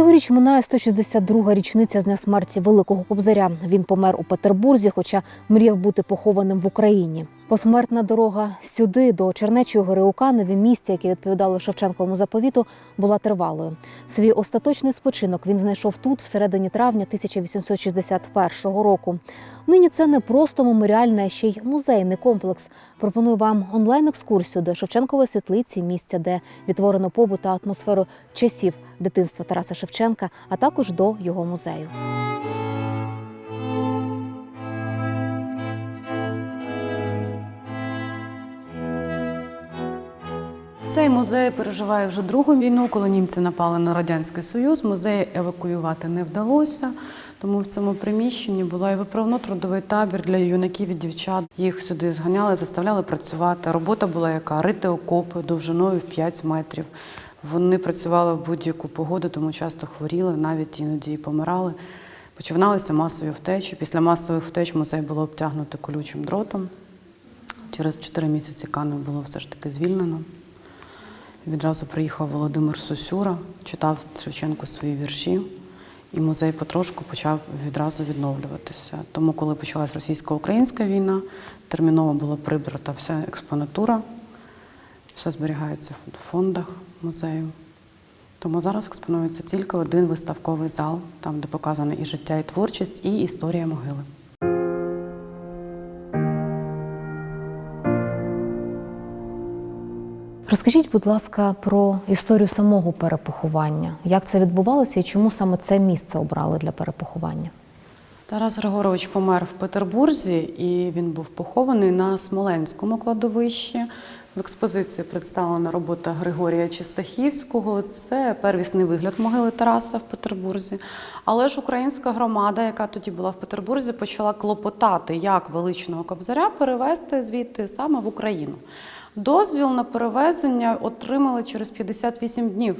Цьогоріч минає 162-га річниця з дня смерті Великого Кобзаря. Він помер у Петербурзі, хоча мріяв бути похованим в Україні. Посмертна дорога сюди, до Чернечої гори у Каневі, місця, яке відповідало Шевченковому заповіту, була тривалою. Свій остаточний спочинок він знайшов тут, всередині травня 1861 року. Нині це не просто меморіальний, а ще й музейний комплекс. Пропоную вам онлайн-екскурсію до Шевченкової світлиці, місця, де відтворено побут та атмосферу часів дитинства Тараса Шевченка, а також до його музею. Цей музей переживає вже другу війну, коли німці напали на радянський союз. Музей евакуювати не вдалося. Тому в цьому приміщенні була і виправно-трудовий табір для юнаків і дівчат. Їх сюди зганяли, заставляли працювати. Робота була яка рити окопи довжиною в 5 метрів. Вони працювали в будь-яку погоду, тому часто хворіли, навіть іноді і помирали. Починалися масові втечі. Після масових втеч музей було обтягнуто колючим дротом. Через 4 місяці Кану було все ж таки звільнено. Відразу приїхав Володимир Сосюра, читав Шевченко свої вірші, і музей потрошку почав відразу відновлюватися. Тому, коли почалась російсько-українська війна, терміново була прибрата вся експонатура, все зберігається в фондах музею. Тому зараз експонується тільки один виставковий зал, там, де показано і життя, і творчість, і історія могили. Розкажіть, будь ласка, про історію самого перепоховання. Як це відбувалося і чому саме це місце обрали для перепоховання? Тарас Григорович помер в Петербурзі, і він був похований на Смоленському кладовищі. В експозиції представлена робота Григорія Чистахівського. Це первісний вигляд могили Тараса в Петербурзі. Але ж українська громада, яка тоді була в Петербурзі, почала клопотати, як величного кобзаря перевезти звідти саме в Україну. Дозвіл на перевезення отримали через 58 днів.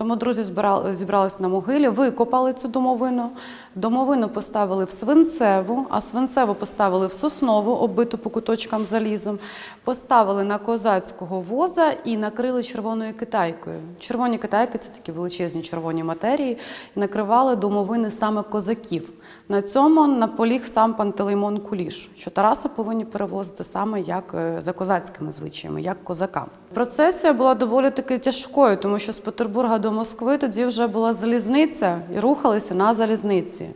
Тому друзі збирали, зібралися на могилі, викопали цю домовину. Домовину поставили в свинцеву, а свинцеву поставили в соснову, оббиту по куточкам залізом. Поставили на козацького воза і накрили червоною китайкою. Червоні китайки це такі величезні червоні матерії, і накривали домовини саме козаків. На цьому наполіг сам Пантелеймон Куліш, що Тараса повинні перевозити саме як е, за козацькими звичаями, як козакам. Процесія була доволі таки тяжкою, тому що з Петербурга до Москви тоді вже була залізниця і рухалися на залізниці.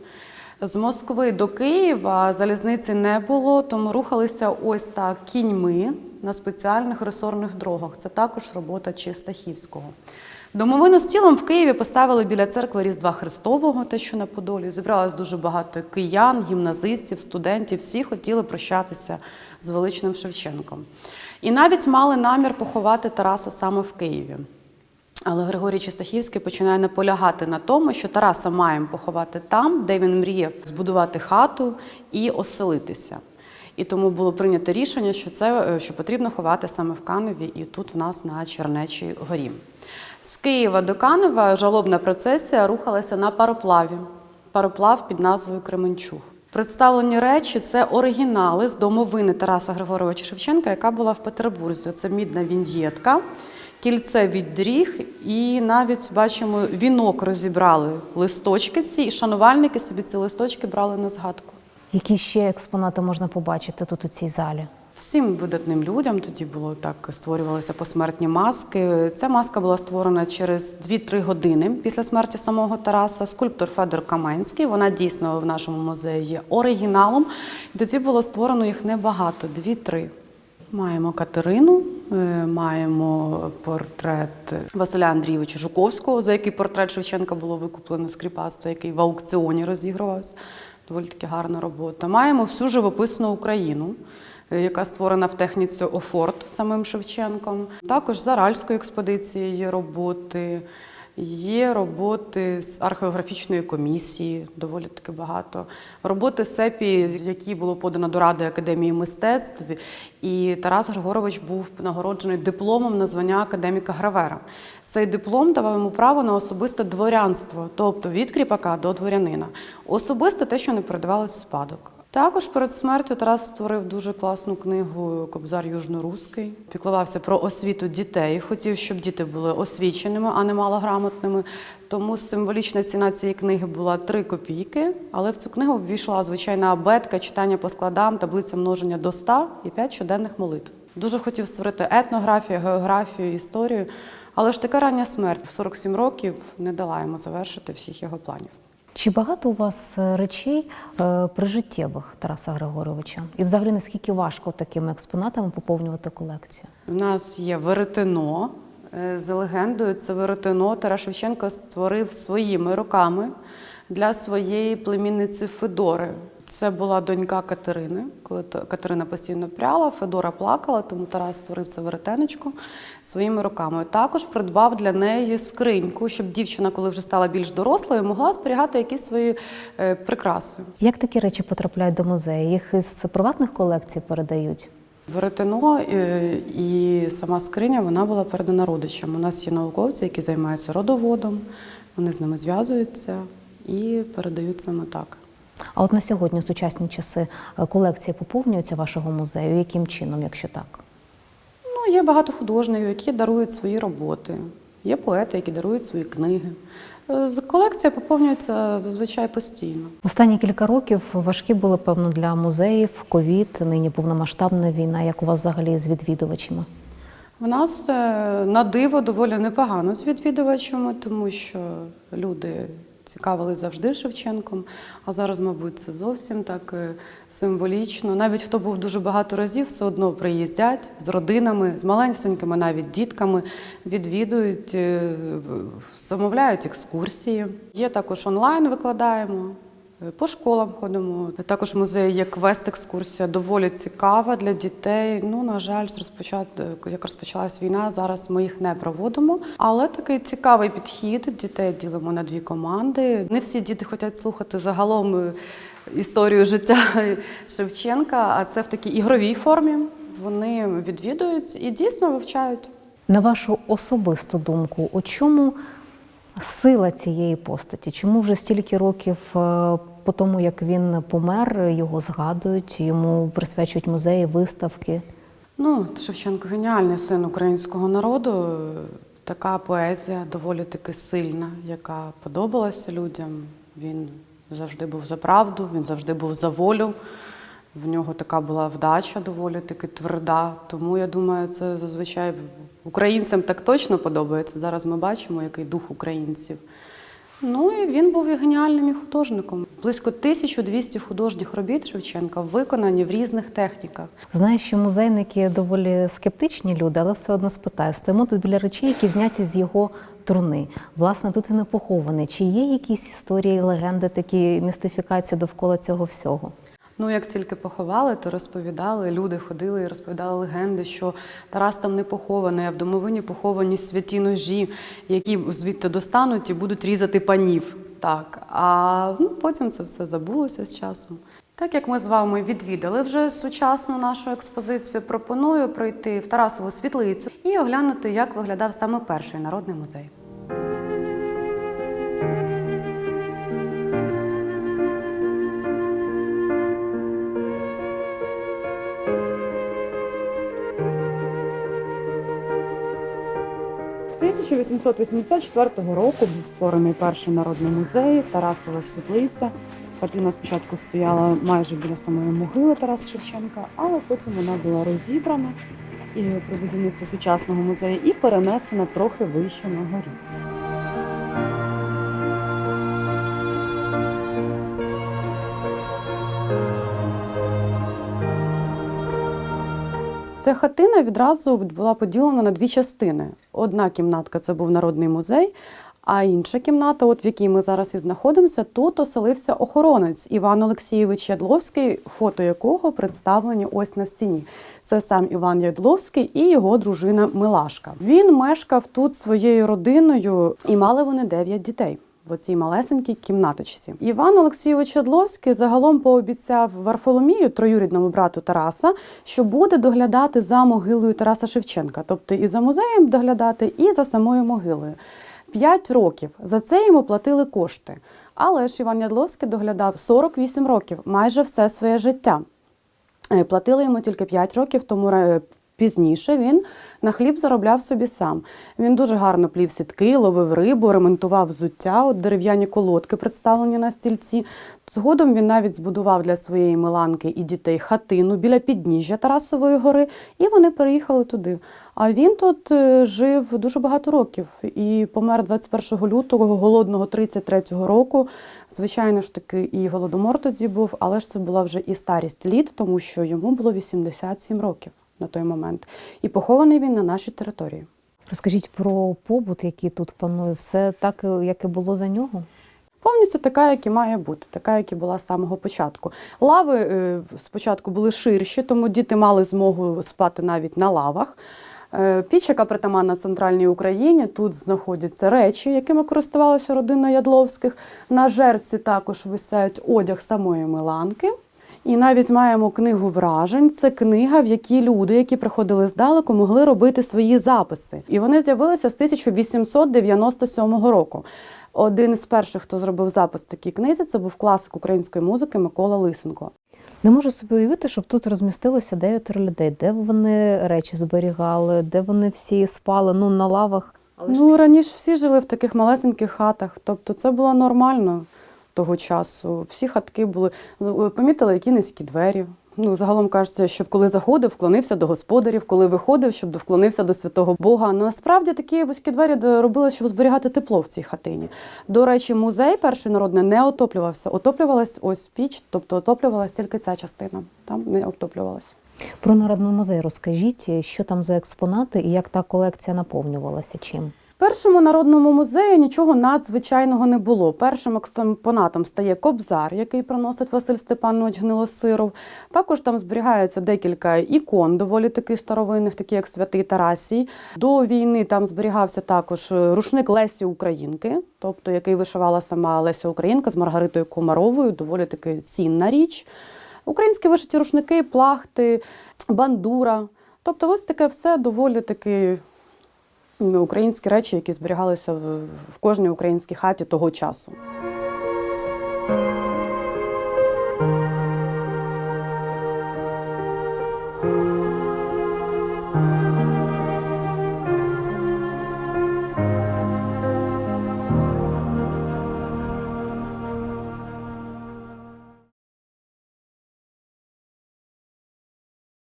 З Москви до Києва залізниці не було, тому рухалися ось так кіньми на спеціальних ресорних дорогах. Це також робота Чистахівського. Домовину з тілом в Києві поставили біля церкви Різдва Христового, те, що на Подолі. Зібралось дуже багато киян, гімназистів, студентів. Всі хотіли прощатися з величним Шевченком. І навіть мали намір поховати Тараса саме в Києві. Але Григорій Чистахівський починає наполягати на тому, що Тараса маємо поховати там, де він мріяв збудувати хату і оселитися. І тому було прийнято рішення, що це е, що потрібно ховати саме в Каневі і тут в нас на Чернечій горі. З Києва до Канева жалобна процесія рухалася на пароплаві. Пароплав під назвою Кременчуг. Представлені речі це оригінали з домовини Тараса Григоровича Шевченка, яка була в Петербурзі. Це мідна віньєтка, кільце від дріг, і навіть бачимо, вінок розібрали листочки ці, і шанувальники собі ці листочки брали на згадку. Які ще експонати можна побачити тут у цій залі? Всім видатним людям тоді було так створювалися посмертні маски. Ця маска була створена через 2-3 години після смерті самого Тараса. Скульптор Федор Каменський. Вона дійсно в нашому музеї є оригіналом. І тоді було створено їх небагато, 2-3. Маємо Катерину, е, маємо портрет Василя Андрійовича Жуковського, за який портрет Шевченка було викуплено з кріпацтва, який в аукціоні розігрувався. Доволі таки гарна робота. Маємо всю живописну Україну, е, яка створена в техніці Офорт самим Шевченком. Також з Аральської експедиції є роботи. Є роботи з археографічної комісії, доволі таки багато. Роботи СЕПІ, які було подано до Ради Академії мистецтв. І Тарас Григорович був нагороджений дипломом на звання академіка Гравера. Цей диплом давав йому право на особисте дворянство, тобто від кріпака до дворянина. Особисто те, що не передавалось в спадок. Також перед смертю Тарас створив дуже класну книгу Кобзар Южноруський. Піклувався про освіту дітей. Хотів, щоб діти були освіченими, а не малограмотними. Тому символічна ціна цієї книги була 3 копійки. Але в цю книгу ввійшла звичайна абетка, читання по складам, таблиця множення до 100 і 5 щоденних молитв. Дуже хотів створити етнографію, географію, історію. Але ж така рання смерть в 47 років не дала йому завершити всіх його планів. Чи багато у вас е, речей е, прижиттєвих Тараса Григоровича? І взагалі наскільки важко такими експонатами поповнювати колекцію? У нас є веретено. Е, За легендою, це веретено Тарас Шевченко створив своїми руками для своєї племінниці Федори. Це була донька Катерини. Коли Катерина постійно пряла, Федора плакала, тому Тарас створив це веретенечко своїми руками. Також придбав для неї скриньку, щоб дівчина, коли вже стала більш дорослою, могла зберігати якісь свої е, прикраси. Як такі речі потрапляють до музею? Їх із приватних колекцій передають? Веретено е, і сама скриня вона була передана родичам. У нас є науковці, які займаються родоводом, вони з ними зв'язуються і передають саме так. А от на сьогодні, сучасні часи, е, колекція поповнюється вашого музею? Яким чином, якщо так? Ну, є багато художників, які дарують свої роботи. Є поети, які дарують свої книги. Е, Колекція поповнюється зазвичай постійно. Останні кілька років важкі були, певно, для музеїв, ковід, нині повномасштабна війна. Як у вас взагалі з відвідувачами? У нас е, на диво доволі непогано з відвідувачами, тому що люди цікавились завжди Шевченком, а зараз, мабуть, це зовсім так е, символічно. Навіть хто був дуже багато разів, все одно приїздять з родинами, з маленькими навіть дітками, відвідують, е, замовляють екскурсії. Є також онлайн викладаємо. По школам ходимо. Також в музеї є квест-екскурсія, доволі цікава для дітей. Ну, на жаль, з розпочат... як розпочалась війна, зараз ми їх не проводимо. Але такий цікавий підхід. Дітей ділимо на дві команди. Не всі діти хочуть слухати загалом е, історію життя Шевченка, а це в такій ігровій формі. Вони відвідують і дійсно вивчають. На вашу особисту думку, у чому сила цієї постаті? Чому вже стільки років е, по тому, як він помер, його згадують, йому присвячують музеї, виставки? Ну, Шевченко геніальний син українського народу. Така поезія доволі таки сильна, яка подобалася людям. Він завжди був за правду, він завжди був за волю. В нього така була вдача доволі таки тверда. Тому я думаю, це зазвичай українцям так точно подобається. Зараз ми бачимо, який дух українців. Ну і він був і геніальним і художником. Близько 1200 художніх робіт Шевченка виконані в різних техніках. Знаю, що музейники доволі скептичні люди, але все одно спитаю. Стоїмо тут біля речей, які зняті з його труни. Власне, тут він і похований. Чи є якісь історії, легенди, такі містифікації довкола цього всього? Ну, як тільки поховали, то розповідали, люди ходили і розповідали легенди, що Тарас там не похований, а в домовині поховані святі ножі, які звідти достануть і будуть різати панів. Так, а ну, потім це все забулося з часом. Так як ми з вами відвідали вже сучасну нашу експозицію, пропоную пройти в Тарасову світлицю і оглянути, як виглядав саме перший народний музей. 1884 року був створений перший народний музей Тарасова світлиця. Картина спочатку стояла майже біля самої могили Тараса Шевченка, але потім вона була розібрана і при будівництві сучасного музею і перенесена трохи вище на горі. Ця хатина відразу була поділена на дві частини. Одна кімнатка це був народний музей, а інша кімната, от в якій ми зараз і знаходимося, тут оселився охоронець Іван Олексійович Ядловський, фото якого представлені ось на стіні. Це сам Іван Ядловський і його дружина Милашка. Він мешкав тут своєю родиною, і мали вони дев'ять дітей. В оцій малесенькій кімнаточці. Іван Олексійович Ядловський загалом пообіцяв Варфоломію, троюрідному брату Тараса, що буде доглядати за могилою Тараса Шевченка, тобто і за музеєм доглядати, і за самою могилою. П'ять років за це йому платили кошти. Але ж Іван Ядловський доглядав 48 років, майже все своє життя. Е, Платили йому тільки 5 років, тому ре- пізніше він на хліб заробляв собі сам. Він дуже гарно плів сітки, ловив рибу, ремонтував взуття, от дерев'яні колодки представлені на стільці. Згодом він навіть збудував для своєї Миланки і дітей хатину біля підніжжя Тарасової гори, і вони переїхали туди. А він тут е, жив дуже багато років і помер 21 лютого голодного 33-го року. Звичайно ж таки, і голодомор тоді був, але ж це була вже і старість літ, тому що йому було 87 років на той момент. І похований він на нашій території. Розкажіть про побут, який тут панує. Все так, е, як і було за нього. Повністю така, як і має бути, така, як і була з самого початку. Лави е, спочатку були ширші, тому діти мали змогу спати навіть на лавах. Е, Піч, яка притаманна центральній Україні, тут знаходяться речі, якими користувалася родина Ядловських. На жерці також висять одяг самої Миланки. І навіть маємо книгу вражень. Це книга, в якій люди, які приходили здалеку, могли робити свої записи. І вони з'явилися з 1897 року. Один з перших, хто зробив запис в такій книзі, це був класик української музики Микола Лисенко. Не можу собі уявити, щоб тут розмістилося дев'ятеро людей. Де вони речі зберігали, де вони всі спали, ну на лавах. Але ж Ну раніше всі жили в таких малесеньких хатах, тобто це було нормально того часу. Всі хатки були. З- Помітили, які низькі двері. Ну, загалом кажеться, щоб коли заходив, вклонився до господарів, коли виходив, щоб вклонився до святого Бога. Ну насправді такі вузькі двері робили, щоб зберігати тепло в цій хатині. До речі, музей перший народний не отоплювався. Отоплювалась ось піч, тобто отоплювалась тільки ця частина. Там не отоплювалась. Про народний музей розкажіть, що там за експонати і як та колекція наповнювалася чим. Першому народному музеї нічого надзвичайного не було. Першим експонатом стає кобзар, який приносить Василь Степанович Гнилосиров. Також там зберігається декілька ікон, доволі таки старовинних, такі як святий Тарасій. До війни там зберігався також рушник Лесі Українки, тобто який вишивала сама Леся Українка з Маргаритою Комаровою, доволі таки цінна річ. Українські вишиті рушники, плахти, бандура. Тобто, ось таке все доволі таки українські речі, які зберігалися в, кожній українській хаті того часу.